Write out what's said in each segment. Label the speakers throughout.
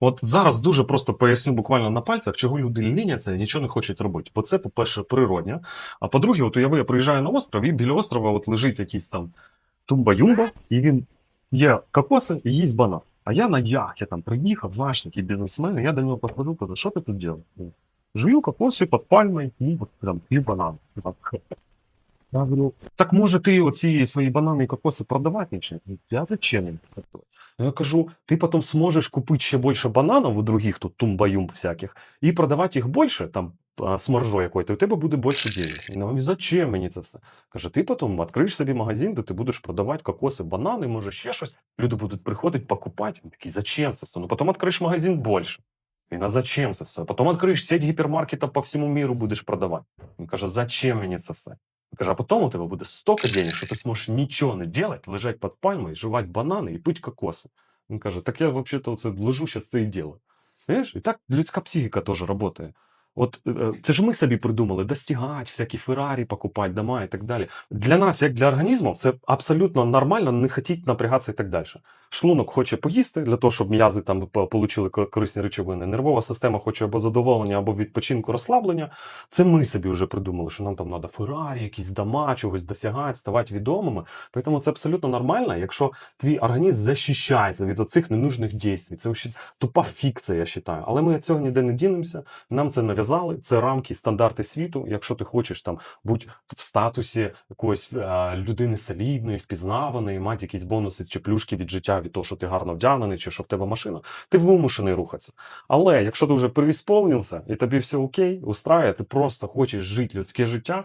Speaker 1: От зараз дуже просто поясню буквально на пальцях, чого люди ліняться і нічого не хочуть робити. Бо це, по-перше, природня. А по-друге, от уяви, я приїжджаю на остров, і біля острова от лежить якийсь там тумба-юмба, і він є кокоси і їсть банан. А я на яхті там приїхав, знаєш, такий бізнесмен, і я до нього підходив, кажу, що ти тут робиш? Жую кокоси під пальмою і там, пів банан. Я говорю, так може ти оці свої банани і кокоси продавати? Я зачем Я кажу, ти потім зможеш купити ще більше бананів у других тут тумбаюм всяких і продавати їх більше, там а, з маржою якою, то у тебе буде більше денег. І на мені, зачем мені це все? Каже, ти потім відкриєш собі магазин, де ти будеш продавати кокоси, банани, може ще щось. Люди будуть приходити, покупати. Він такий, зачем це все? Ну потім відкриєш магазин більше. Він, а зачем це все? Потім відкриєш сеть гіпермаркетів по всьому міру, будеш продавати. Він каже, зачем мені це все? Він каже, а потім у тебе буде стільки денег, що ти зможеш нічого не робити, лежати під пальмою, жувати банани і пити кокоси. Він каже, так я взагалі це лежу, зараз це і ділаю. Знаєш, і так людська психіка теж працює. От е, е, це ж ми собі придумали достигати, всякі Феррарі, покупати дома і так далі. Для нас, як для організму, це абсолютно нормально не хотіть напрягатися і так далі. Шлунок хоче поїсти для того, щоб м'язи там по- получили корисні речовини. Нервова система хоче або задоволення, або відпочинку, розслаблення. Це ми собі вже придумали, що нам там треба Феррарі, якісь дома, чогось досягати, ставати відомими. Тому це абсолютно нормально, якщо твій організм захищається від оцих ненужних дій. Це тупа фікція, я вважаю. Але ми від цього ніде не дінемося. Нам це нав'язали. Це рамки, стандарти світу. Якщо ти хочеш там бути в статусі якоїсь е, людини солідної, впізнаваної, мати якісь бонуси чи плюшки від життя від того, що ти гарно вдягнений, чи що в тебе машина, ти вимушений рухатися. Але якщо ти вже переісповнився і тобі все окей, устраює, ти просто хочеш жити людське життя.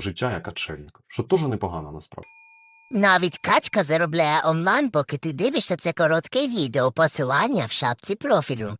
Speaker 1: життя як отшельник, що теж непогано насправді.
Speaker 2: Навіть качка заробляє онлайн, поки ти дивишся це коротке відео, посилання в шапці профілю.